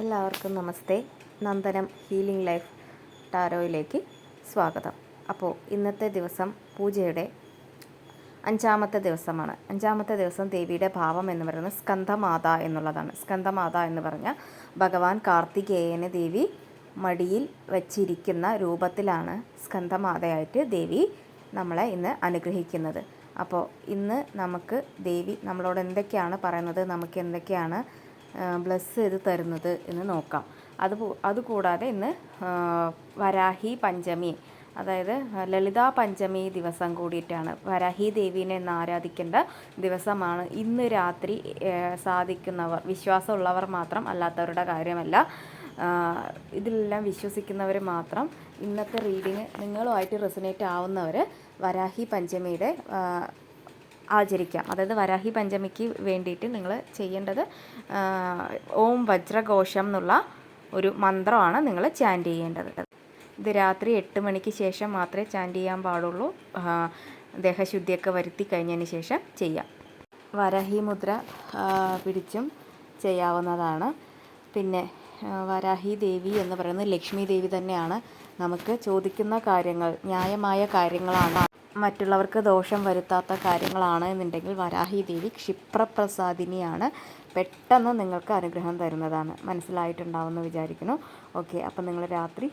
എല്ലാവർക്കും നമസ്തേ. Nandanam healing life ടാരോയിലേക്ക് സ്വാഗതം. അപ്പോൾ ഇന്നത്തെ ദിവസം പൂജയുടെ അഞ്ചാമത്തെ ദിവസമാണ്. അഞ്ചാമത്തെ ദിവസം ദേവിയുടെ ഭാവം എന്ന് പറയുന്നത് സ്കന്ധമാത എന്നുള്ളതാണ്. സ്കന്ധമാത എന്ന് പറഞ്ഞാൽ ഭഗവാൻ കാർത്തികേയനെ ദേവി മടിയിൽ വച്ചിരിക്കുന്ന രൂപത്തിലാണ് സ്കന്ധമാതയായിട്ട് ദേവി നമ്മളെ ഇന്ന് അനുഗ്രഹിക്കുന്നത്. അപ്പോൾ ഇന്ന് നമുക്ക് ദേവി നമ്മളോട് എന്തൊക്കെയാണ് പറയുന്നത്? നമുക്ക് എന്തൊക്കെയാണ് ബ്ലസ് ചെയ്ത് തരുന്നത് എന്ന് നോക്കാം. അത് അതുകൂടാതെ ഇന്ന് വരാഹി പഞ്ചമി അതായത് ലളിതാ പഞ്ചമി ദിവസം കൂടിയിട്ടാണ്. വരാഹി ദേവീനെ ഇന്ന് ആരാധിക്കേണ്ട ദിവസമാണ് ഇന്ന് രാത്രി സാധിക്കുന്നവർ വിശ്വാസമുള്ളവർ മാത്രം അല്ലാത്തവരുടെ കാര്യമല്ല. ഇതിലെല്ലാം വിശ്വസിക്കുന്നവർ മാത്രം ഇന്നത്തെ റീഡിങ് നിങ്ങളുമായിട്ട് റെസിനേറ്റ് ആവുന്നവർ വരാഹി പഞ്ചമിയുടെ ആചരിക്കാം. അതായത് വരാഹി പഞ്ചമിക്ക് വേണ്ടിയിട്ട് നിങ്ങൾ ചെയ്യേണ്ടത് ഓം വജ്രഘോഷം എന്നുള്ള ഒരു മന്ത്രമാണ് നിങ്ങൾ ചാന്റ് ചെയ്യേണ്ടത്. ഇത് രാത്രി എട്ട് മണിക്ക് ശേഷം മാത്രമേ ചാന്റ് ചെയ്യാൻ പാടുള്ളൂ. ദേഹശുദ്ധിയൊക്കെ വരുത്തി കഴിഞ്ഞതിന് ശേഷം ചെയ്യാം. വരാഹി മുദ്ര പിടിച്ചും ചെയ്യാവുന്നതാണ്. പിന്നെ വരാഹി ദേവി എന്ന് പറയുന്നത് ലക്ഷ്മി ദേവി തന്നെയാണ്. നമുക്ക് ചോദിക്കുന്ന കാര്യങ്ങൾ ന്യായമായ കാര്യങ്ങളാണ്. മറ്റുള്ളവർക്ക് ദോഷം വരുത്താത്ത കാര്യങ്ങളാണ് എന്നുണ്ടെങ്കിൽ വരാഹി ദേവി ക്ഷിപ്രപ്രസാദിനിയാണ്. പെട്ടെന്ന് നിങ്ങൾക്ക് അനുഗ്രഹം തരുന്നതാണ്. മനസ്സിലായിട്ടുണ്ടാവുമെന്ന് വിചാരിക്കുന്നു. ഓക്കെ അപ്പം നിങ്ങൾ രാത്രി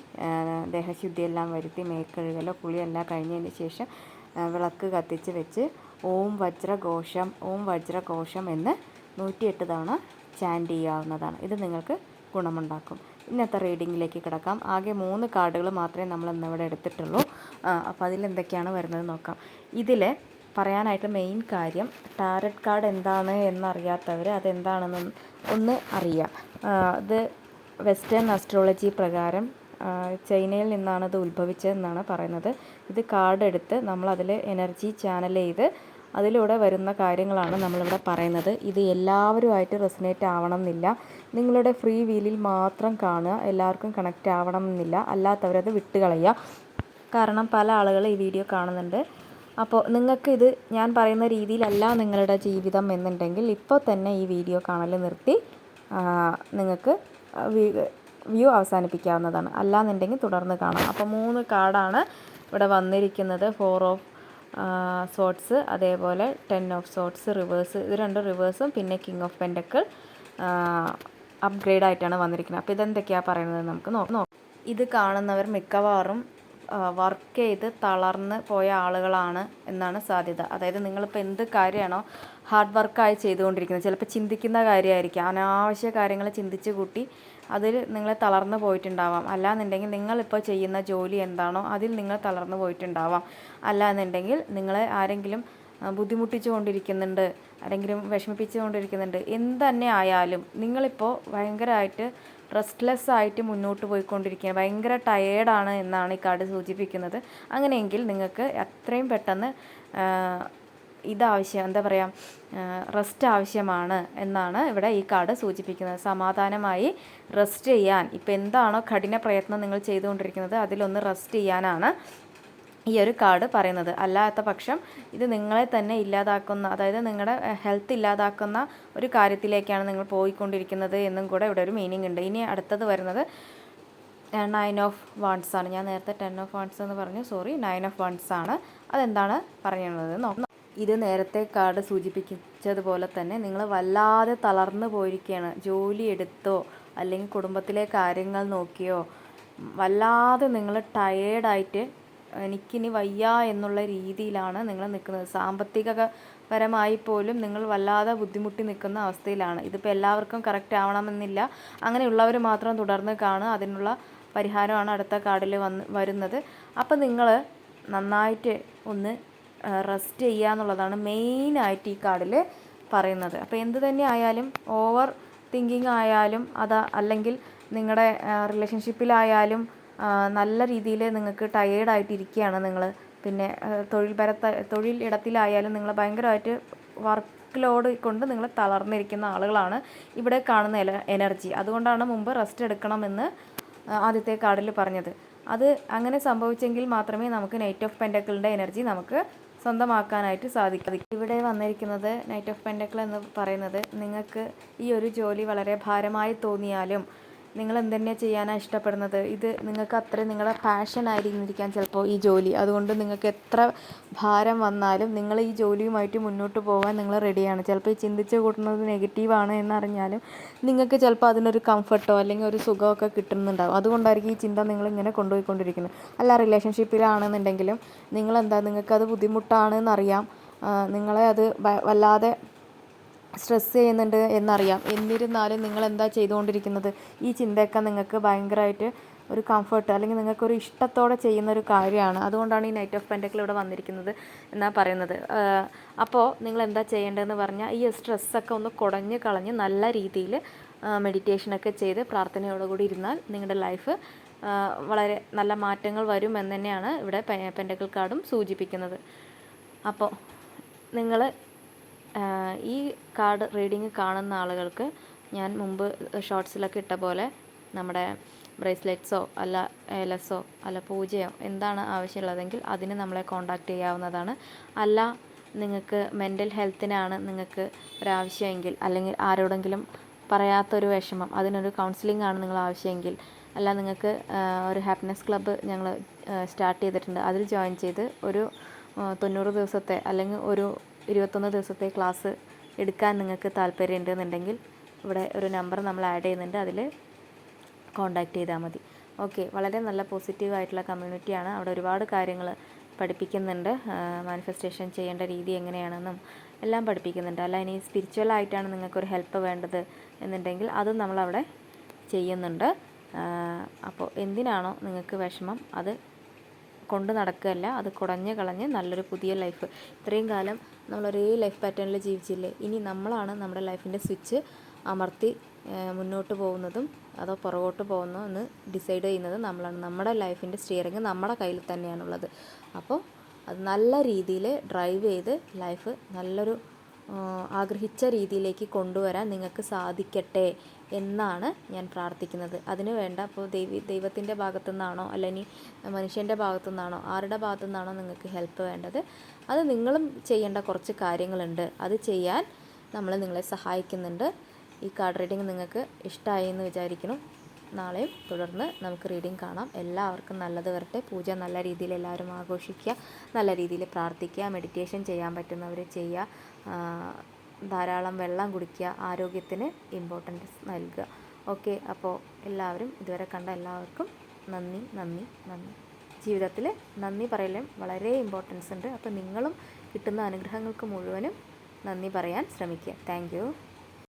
ദേഹശുദ്ധിയെല്ലാം വരുത്തി മേക്കഴുകലോ കുളിയെല്ലാം കഴിഞ്ഞതിന് ശേഷം വിളക്ക് കത്തിച്ച് വെച്ച് ഓം വജ്രഘോഷം ഓം വജ്രഘോഷം എന്ന് നൂറ്റിയെട്ട് തവണ ചാൻഡ് ചെയ്യാവുന്നതാണ്. ഇത് നിങ്ങൾക്ക് ഗുണമുണ്ടാക്കും. ഇന്നത്തെ റീഡിങ്ങിലേക്ക് കിടക്കാം. ആകെ മൂന്ന് കാർഡുകൾ മാത്രമേ നമ്മൾ ഇന്നിവിടെ എടുത്തിട്ടുള്ളൂ. അപ്പോൾ അതിലെന്തൊക്കെയാണ് വരുന്നത് നോക്കാം. ഇതിൽ പറയാനായിട്ട് മെയിൻ കാര്യം ടാരറ്റ് കാർഡ് എന്താണ് എന്നറിയാത്തവർ അതെന്താണെന്ന് ഒന്ന് അറിയാം. ഇത് വെസ്റ്റേൺ അസ്ട്രോളജി പ്രകാരം ചൈനയിൽ നിന്നാണ് ഇത് ഉത്ഭവിച്ചതെന്നാണ് പറയുന്നത്. ഇത് കാർഡ് എടുത്ത് നമ്മൾ അതിൽ എനർജി ചാനൽ ചെയ്ത് അതിലൂടെ വരുന്ന കാര്യങ്ങളാണ് നമ്മളിവിടെ പറയുന്നത്. ഇത് എല്ലാവരുമായിട്ട് റെസിനേറ്റ് ആവണം എന്നില്ല നിങ്ങളുടെ ഫ്രീ വീലിൽ മാത്രം കാണുക. എല്ലാവർക്കും കണക്റ്റ് ആവണം എന്നില്ല അല്ലാത്തവരത് വിട്ടുകളയുക. കാരണം പല ആളുകൾ ഈ വീഡിയോ കാണുന്നുണ്ട്. അപ്പോൾ നിങ്ങൾക്ക് ഇത് ഞാൻ പറയുന്ന രീതിയിലല്ല നിങ്ങളുടെ ജീവിതം എന്നുണ്ടെങ്കിൽ ഇപ്പോൾ തന്നെ ഈ വീഡിയോ കാണൽ നിർത്തി നിങ്ങൾക്ക് വ്യൂ അവസാനിപ്പിക്കാവുന്നതാണ്. അല്ലാന്നുണ്ടെങ്കിൽ തുടർന്ന് കാണാം. അപ്പോൾ മൂന്ന് കാർഡാണ് ഇവിടെ വന്നിരിക്കുന്നത്. ഫോർ ഓഫ് സോട്ട്സ് അതേപോലെ ടെൻ ഓഫ് സോട്ട്സ് റിവേഴ്സ് ഇത് രണ്ട് റിവേഴ്സും പിന്നെ കിങ് ഓഫ് പെൻഡക്കിൾ അപ്ഗ്രേഡ് ആയിട്ടാണ് വന്നിരിക്കുന്നത്. അപ്പോൾ ഇതെന്തൊക്കെയാണ് പറയുന്നത് നമുക്ക് നോക്കാം. ഇത് കാണുന്നവർ മിക്കവാറും വർക്ക് ചെയ്ത് തളർന്ന് പോയ ആളുകളാണ് എന്നാണ് സാധ്യത. അതായത് നിങ്ങളിപ്പോൾ എന്ത് കാര്യമാണോ ഹാർഡ് വർക്കായി ചെയ്തുകൊണ്ടിരിക്കുന്നത്. ചിലപ്പോൾ ചിന്തിക്കുന്ന കാര്യമായിരിക്കാം. അനാവശ്യ കാര്യങ്ങൾ ചിന്തിച്ച് കൂട്ടി അതിൽ നിങ്ങൾ തളർന്നു പോയിട്ടുണ്ടാവാം. അല്ല എന്നുണ്ടെങ്കിൽ നിങ്ങളിപ്പോൾ ചെയ്യുന്ന ജോലി എന്താണോ അതിൽ നിങ്ങൾ തളർന്നു പോയിട്ടുണ്ടാവാം. അല്ല എന്നുണ്ടെങ്കിൽ നിങ്ങളെ ആരെങ്കിലും ബുദ്ധിമുട്ടിച്ചു കൊണ്ടിരിക്കുന്നുണ്ട് ആരെങ്കിലും വിഷമിപ്പിച്ചു കൊണ്ടിരിക്കുന്നുണ്ട് എന്ത് തന്നെ ആയാലും നിങ്ങളിപ്പോൾ ഭയങ്കരമായിട്ട് റെസ്റ്റ്ലെസ് ആയിട്ട് മുന്നോട്ട് പോയിക്കൊണ്ടിരിക്കുകയാണ് ഭയങ്കര ടയേർഡാണ് എന്നാണ് ഈ കാർഡ് സൂചിപ്പിക്കുന്നത്. അങ്ങനെയെങ്കിൽ നിങ്ങൾക്ക് എത്രയും പെട്ടെന്ന് ഇതാവശ്യം എന്താ പറയുക റെസ്റ്റ് ആവശ്യമാണ് എന്നാണ് ഇവിടെ ഈ കാർഡ് സൂചിപ്പിക്കുന്നത്. സമാധാനമായി റെസ്റ്റ് ചെയ്യാൻ. ഇപ്പോൾ എന്താണോ കഠിന പ്രയത്നം നിങ്ങൾ ചെയ്തുകൊണ്ടിരിക്കുന്നത് അതിലൊന്ന് റെസ്റ്റ് ചെയ്യാനാണ് ഈ ഒരു കാർഡ് പറയുന്നത്. അല്ലാത്ത പക്ഷം ഇത് നിങ്ങളെ തന്നെ ഇല്ലാതാക്കുന്ന അതായത് നിങ്ങളുടെ ഹെൽത്ത് ഇല്ലാതാക്കുന്ന ഒരു കാര്യത്തിലേക്കാണ് നിങ്ങൾ പോയിക്കൊണ്ടിരിക്കുന്നത് എന്നും കൂടെ ഇവിടെ ഒരു മീനിങ് ഉണ്ട്. ഇനി അടുത്തത് വരുന്നത് നയൻ ഓഫ് വൺസ് ആണ്. ഞാൻ നേരത്തെ ടെൻ ഓഫ് വൺസ് എന്ന് പറഞ്ഞു. സോറി നയൻ ഓഫ് വൺസ് ആണ്. അതെന്താണ് പറയുന്നത് നോക്കാം ഇത് നേരത്തെ കാർഡ് സൂചിപ്പിച്ചതുപോലെ തന്നെ നിങ്ങൾ വല്ലാതെ തളർന്നു പോയിരിക്കുകയാണ് ജോലി എടുത്തോ അല്ലെങ്കിൽ കുടുംബത്തിലെ കാര്യങ്ങൾ നോക്കിയോ വല്ലാതെ നിങ്ങൾ ടയേർഡായിട്ട് എനിക്കിനി വയ്യ എന്നുള്ള രീതിയിലാണ് നിങ്ങൾ നിൽക്കുന്നത്. സാമ്പത്തിക പരമായി പോലും നിങ്ങൾ വല്ലാതെ ബുദ്ധിമുട്ടി നിൽക്കുന്ന അവസ്ഥയിലാണ്. ഇതിപ്പോൾ എല്ലാവർക്കും കറക്റ്റ് ആവണമെന്നില്ല. അങ്ങനെയുള്ളവർ മാത്രം തുടർന്ന് കാണുക. അതിനുള്ള പരിഹാരമാണ് അടുത്ത കാർഡിൽ വന്ന് വരുന്നത്. അപ്പോൾ നിങ്ങൾ നന്നായിട്ട് ഒന്ന് റെസ്റ്റ് ചെയ്യുക എന്നുള്ളതാണ് മെയിനായിട്ട് ഈ കാർഡിൽ പറയുന്നത്. അപ്പോൾ എന്ത് തന്നെ ആയാലും ഓവർ തിങ്കിങ് ആയാലും അത് അല്ലെങ്കിൽ നിങ്ങളുടെ റിലേഷൻഷിപ്പിലായാലും നല്ല രീതിയിൽ നിങ്ങൾക്ക് ടയേർഡായിട്ട് ഇരിക്കുകയാണ് നിങ്ങൾ പിന്നെ ആ, തൊഴിൽ ഇടത്തിലായാലും നിങ്ങൾ ഭയങ്കരമായിട്ട് വർക്ക് ലോഡ് കൊണ്ട് നിങ്ങൾ തളർന്നിരിക്കുന്ന ആളുകളാണ് ഇവിടെ കാണുന്ന എനർജി അതുകൊണ്ടാണ് മുമ്പ് റെസ്റ്റ് എടുക്കണമെന്ന് ആദ്യത്തെ കാർഡിൽ പറഞ്ഞത്. അത് അങ്ങനെ സംഭവിച്ചെങ്കിൽ മാത്രമേ നമുക്ക് നൈറ്റ് ഓഫ് പെൻഡക്കിളിന്റെ എനർജി നമുക്ക് സ്വന്തമാക്കാനായിട്ട് സാധിക്കും. ഇവിടെ വന്നിരിക്കുന്നത് നൈറ്റ് ഓഫ് പെൻഡക്കിൾ എന്ന് പറയുന്നത് നിങ്ങൾക്ക് ഈ ഒരു ജോലി വളരെ ഭാരമായി തോന്നിയാലും നിങ്ങൾ എന്തെന്നെയാണ് ചെയ്യാനാണ് ഇഷ്ടപ്പെടുന്നത്? ഇത് നിങ്ങൾക്ക് അത്രയും നിങ്ങളുടെ പാഷൻ ആയിരിക്കുന്നിരിക്കാൻ ചിലപ്പോൾ ഈ ജോലി. അതുകൊണ്ട് നിങ്ങൾക്ക് എത്ര ഭാരം വന്നാലും നിങ്ങൾ ഈ ജോലിയുമായിട്ട് മുന്നോട്ട് പോകാൻ നിങ്ങൾ റെഡിയാണ് ചിലപ്പോൾ ഈ ചിന്തിച്ച് കൂട്ടുന്നത് നെഗറ്റീവാണ് എന്നറിഞ്ഞാലും നിങ്ങൾക്ക് ചിലപ്പോൾ അതിനൊരു കംഫർട്ടോ അല്ലെങ്കിൽ ഒരു സുഖമൊക്കെ കിട്ടുന്നുണ്ടാവും. അതുകൊണ്ടായിരിക്കും ഈ ചിന്ത നിങ്ങൾ ഇങ്ങനെ കൊണ്ടുപോയിക്കൊണ്ടിരിക്കുന്നത്. അല്ല റിലേഷൻഷിപ്പിലാണെന്നുണ്ടെങ്കിലും നിങ്ങളെന്താ നിങ്ങൾക്കത് ബുദ്ധിമുട്ടാണെന്നറിയാം. നിങ്ങളെ അത് വല്ലാതെ സ്ട്രെസ് ചെയ്യുന്നുണ്ട് എന്നറിയാം. എന്നിരുന്നാലും നിങ്ങൾ എന്താ ചെയ്തുകൊണ്ടിരിക്കുന്നത്? ഈ ചിന്തയൊക്കെ നിങ്ങൾക്ക് ഭയങ്കരമായിട്ട് ഒരു കംഫർട്ട് അല്ലെങ്കിൽ നിങ്ങൾക്കൊരു ഇഷ്ടത്തോടെ ചെയ്യുന്ന ഒരു കാര്യമാണ്. അതുകൊണ്ടാണ് ഈ നൈറ്റ് ഓഫ് പെന്റക്കിൾ ഇവിടെ വന്നിരിക്കുന്നത് എന്നാ പറയുന്നത്. അപ്പോൾ നിങ്ങൾ എന്താ ചെയ്യേണ്ടതെന്ന് പറഞ്ഞാൽ ഈ സ്ട്രെസ്സൊക്കെ ഒന്ന് കുടഞ്ഞ് കളഞ്ഞ് നല്ല രീതിയിൽ മെഡിറ്റേഷനൊക്കെ ചെയ്ത് പ്രാർത്ഥനയോടുകൂടി ഇരുന്നാൽ നിങ്ങളുടെ ലൈഫ് വളരെ നല്ല മാറ്റങ്ങൾ വരും എന്ന് തന്നെയാണ് ഇവിടെ പെന്റക്കിൾ കാർഡും സൂചിപ്പിക്കുന്നത്. അപ്പോൾ നിങ്ങൾ ഈ കാർഡ് റീഡിങ് കാണുന്ന ആളുകൾക്ക് ഞാൻ മുമ്പ് ഷോർട്സിലൊക്കെ ഇട്ട പോലെ നമ്മുടെ ബ്രേസ്ലെറ്റ്സോ അല്ല ഏലസോ അല്ല പൂജയോ എന്താണ് ആവശ്യമുള്ളതെങ്കിൽ അതിന് നമ്മളെ കോണ്ടാക്ട് ചെയ്യാവുന്നതാണ്. അല്ല നിങ്ങൾക്ക് മെന്റൽ ഹെൽത്തിനാണ് നിങ്ങൾക്ക് ഒരാവശ്യമെങ്കിൽ അല്ലെങ്കിൽ ആരോടെങ്കിലും പറയാത്തൊരു വിഷമം അതിനൊരു കൗൺസിലിംഗ് ആണ് നിങ്ങൾ ആവശ്യമെങ്കിൽ അല്ല നിങ്ങൾക്ക് ഒരു ഹാപ്പിനെസ് ക്ലബ്ബ് ഞങ്ങൾ സ്റ്റാർട്ട് ചെയ്തിട്ടുണ്ട് അതിൽ ജോയിൻ ചെയ്ത് ഒരു തൊണ്ണൂറ് ദിവസത്തെ അല്ലെങ്കിൽ ഒരു ഇരുപത്തൊന്ന് ദിവസത്തെ ക്ലാസ് എടുക്കാൻ നിങ്ങൾക്ക് താല്പര്യമുണ്ടെന്നുണ്ടെങ്കിൽ ഇവിടെ ഒരു നമ്പർ നമ്മൾ ആഡ് ചെയ്യുന്നുണ്ട്. അതിൽ കോണ്ടാക്ട് ചെയ്താൽ മതി. ഓക്കെ വളരെ നല്ല പോസിറ്റീവ് ആയിട്ടുള്ള കമ്മ്യൂണിറ്റിയാണ് അവിടെ ഒരുപാട് കാര്യങ്ങൾ പഠിപ്പിക്കുന്നുണ്ട്. മാനിഫെസ്റ്റേഷൻ ചെയ്യേണ്ട രീതി എങ്ങനെയാണെന്നും എല്ലാം പഠിപ്പിക്കുന്നുണ്ട്. അല്ല ഇനി സ്പിരിച്വൽ ആയിട്ടാണ് നിങ്ങൾക്കൊരു ഹെൽപ്പ് വേണ്ടത് എന്നുണ്ടെങ്കിൽ അതും നമ്മളവിടെ ചെയ്യുന്നുണ്ട്. അപ്പോൾ എന്തിനാണോ നിങ്ങൾക്ക് വിഷമം അത് കൊണ്ട് നടക്കുകയല്ല അത് കുടഞ്ഞ് കളഞ്ഞ് നല്ലൊരു പുതിയ ലൈഫ് ഇത്രയും കാലം നമ്മൾ ഒരേ ലൈഫ് പാറ്റേണിൽ ജീവിച്ചില്ലേ? ഇനി നമ്മളാണ് നമ്മുടെ ലൈഫിന്റെ സ്വിച്ച് അമർത്തി മുന്നോട്ട് പോകുന്നതും അതോ പുറകോട്ട് പോകുന്നോ എന്ന് ഡിസൈഡ് ചെയ്യുന്നത് നമ്മളാണ്. നമ്മുടെ ലൈഫിന്റെ സ്റ്റിയറിങ് നമ്മുടെ കയ്യിൽ തന്നെയാണുള്ളത്. അപ്പോൾ അത് നല്ല രീതിയിൽ ഡ്രൈവ് ചെയ്ത് ലൈഫ് നല്ലൊരു ആഗ്രഹിച്ച രീതിയിലേക്ക് കൊണ്ടുവരാൻ നിങ്ങൾക്ക് സാധിക്കട്ടെ എന്നാണ് ഞാൻ പ്രാർത്ഥിക്കുന്നത്. അതിന് വേണ്ട അപ്പോൾ ദൈവി ദൈവത്തിന്റെ ഭാഗത്തു നിന്നാണോ അല്ലെങ്കിൽ മനുഷ്യന്റെ ഭാഗത്തു നിന്നാണോ ആരുടെ ഭാഗത്തു നിന്നാണോ നിങ്ങൾക്ക് ഹെൽപ്പ് വേണ്ടത് അത് നിങ്ങളും ചെയ്യേണ്ട കുറച്ച് കാര്യങ്ങളുണ്ട്. അത് ചെയ്യാൻ നമ്മൾ നിങ്ങളെ സഹായിക്കുന്നുണ്ട്. ഈ കാർഡ് റീഡിംഗ് നിങ്ങൾക്ക് ഇഷ്ടമായി എന്ന് വിചാരിക്കണം നാളെയും തുടർന്ന് നമുക്ക് റീഡിംഗ് കാണാം. എല്ലാവർക്കും നല്ലത് വരട്ടെ. പൂജ നല്ല രീതിയിൽ എല്ലാവരും ആഘോഷിക്കുക. നല്ല രീതിയിൽ പ്രാർത്ഥിക്കുക. മെഡിറ്റേഷൻ ചെയ്യാൻ പറ്റുന്നവർ ചെയ്യുക. ധാരാളം വെള്ളം കുടിക്കുക ആരോഗ്യത്തിന് ഇമ്പോർട്ടൻസ് നൽകുക. ഓക്കെ അപ്പോൾ എല്ലാവരും ഇതുവരെ കണ്ട എല്ലാവർക്കും നന്ദി നന്ദി നന്ദി. ജീവിതത്തിൽ നന്ദി പറയലും വളരെ ഇമ്പോർട്ടൻസ് ഉണ്ട്. അപ്പോൾ നിങ്ങളും കിട്ടുന്ന അനുഗ്രഹങ്ങൾക്ക് മുഴുവനും നന്ദി പറയാൻ ശ്രമിക്കുക. താങ്ക്